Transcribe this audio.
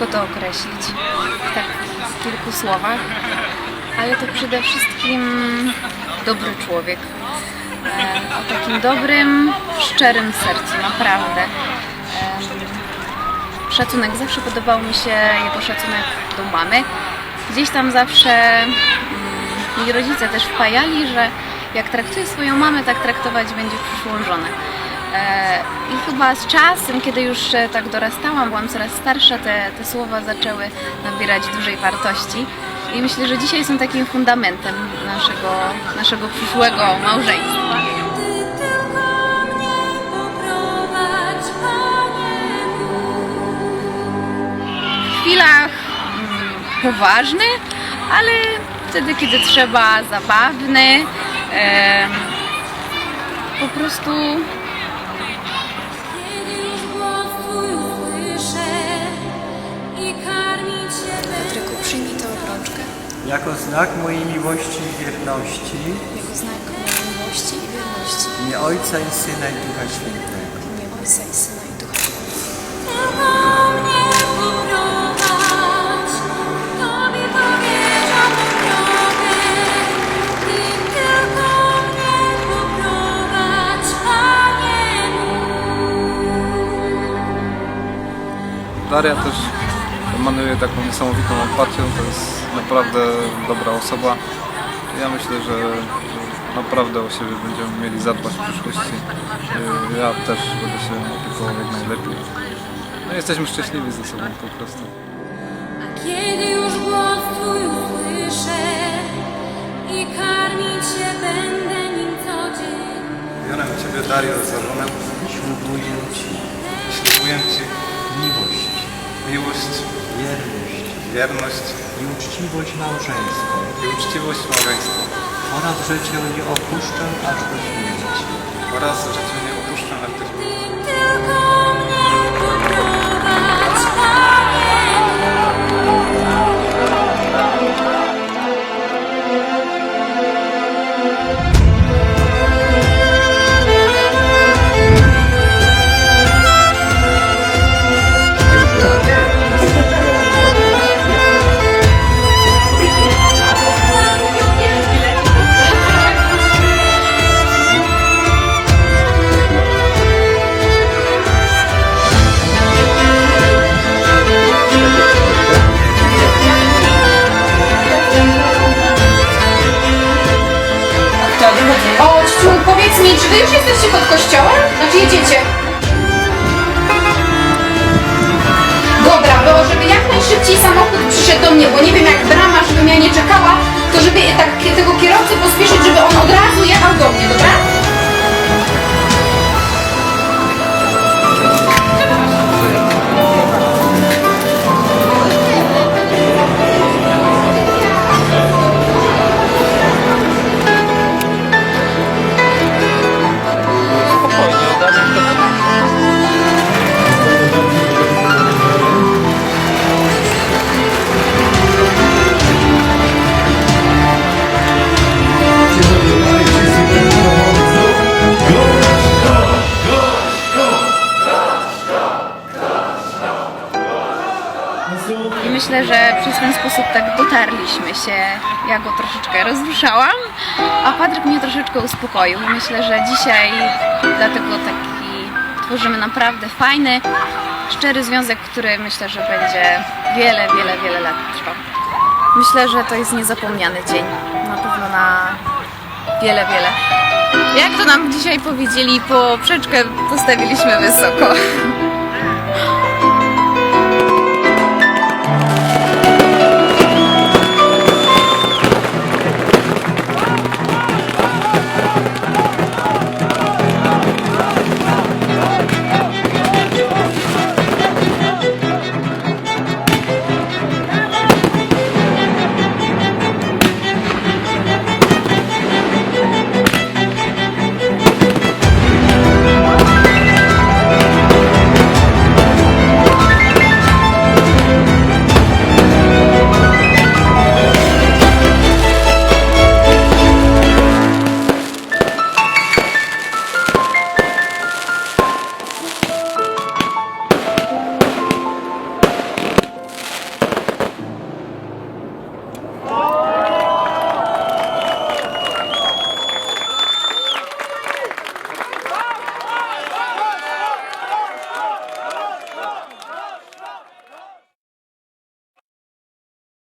Ciężko to określić w tak kilku słowach, ale to przede wszystkim dobry człowiek. E, o takim dobrym, szczerym sercu, naprawdę. Em, Szacunek, zawsze podobał mi się jego szacunek do mamy. Gdzieś tam zawsze mm, mi rodzice też wpajali, że jak traktuje swoją mamę, tak traktować będzie przyszłą żonę. E, I chyba z czasem, kiedy już e, tak dorastałam, byłam coraz starsza, te, te słowa zaczęły nabierać dużej wartości. I myślę, że dzisiaj są takim fundamentem naszego, naszego przyszłego małżeństwa. W chwilach mm, poważny, ale wtedy, kiedy trzeba, zabawny. po prostu Jako znak mojej miłości i wierności. Jako znak mojej miłości i wierności. Imię Ojca i Syna i Ducha Świętego. w imię Ojca i Syna i Ducha Świętego. Daria też emanuje taką niesamowitą empatią, to jest naprawdę dobra osoba. Ja myślę, że, naprawdę o siebie będziemy mieli zadbać w przyszłości. Yy, Ja też będę się opiekował jak najlepiej. No jesteśmy szczęśliwi ze sobą po prostu. A kiedy już głos Twój usłyszę i karmić się będę nim co dzień. Biorę Ciebie, Dario, za żonę. Ślubuję wierność i uczciwość małżeńską i uczciwość małżeństwa oraz, że Cię nie opuszczę aż do śmierci. oraz, że Cię nie opuszczę aż do czy wy już jesteście pod kościołem? Znaczy jedziecie? Dobra, bo żeby jak najszybciej samochód przyszedł do mnie, bo nie wiem jak brama, żebym ja nie czekała, to żeby tak tego kierowcę pospieszyć, żeby on od razu jechał do mnie, dobra? Myślę, że przez ten sposób tak dotarliśmy się. Ja go troszeczkę rozruszałam, a Patryk mnie troszeczkę uspokoił. Myślę, że dzisiaj dlatego taki tworzymy naprawdę fajny, szczery związek, który myślę, że będzie wiele, wiele, wiele lat trwał. Myślę, że to jest niezapomniany dzień. Na pewno na wiele, wiele. Jak to nam dzisiaj powiedzieli, poprzeczkę postawiliśmy wysoko.